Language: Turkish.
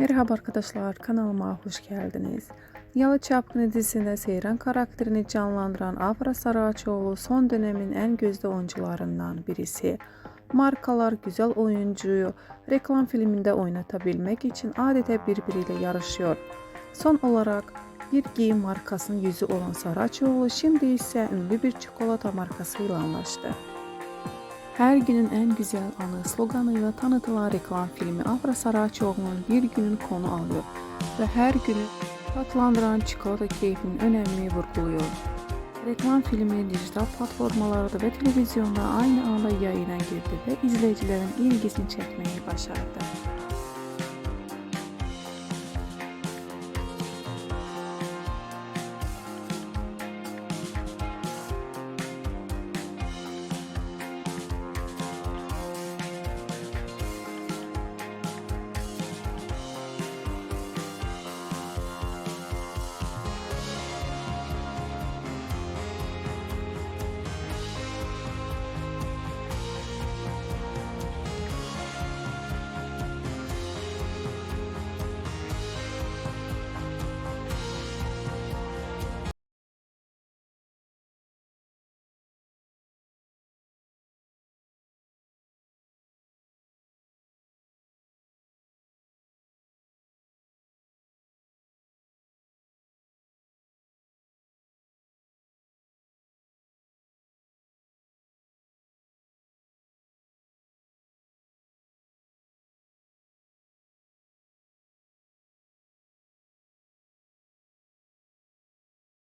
Merhaba arkadaşlar, kanalıma hoş geldiniz. Yalı Çapkını dizisinde Seyran karakterini canlandıran Afra Saraçoğlu son dönemin en gözde oyuncularından birisi. Markalar güzel oyuncuyu reklam filminde oynatabilmek için adeta birbiriyle yarışıyor. Son olarak bir giyim markasının yüzü olan Saraçoğlu şimdi ise ünlü bir çikolata markasıyla anlaştı. Her günün en güzel anı sloganıyla tanıtılan reklam filmi Afra Saraçoğlu'nun bir günün konu alıyor ve her günü tatlandıran çikolata keyfinin önemini vurguluyor. Reklam filmi dijital platformlarda ve televizyonda aynı anda yayına girdi ve izleyicilerin ilgisini çekmeyi başardı.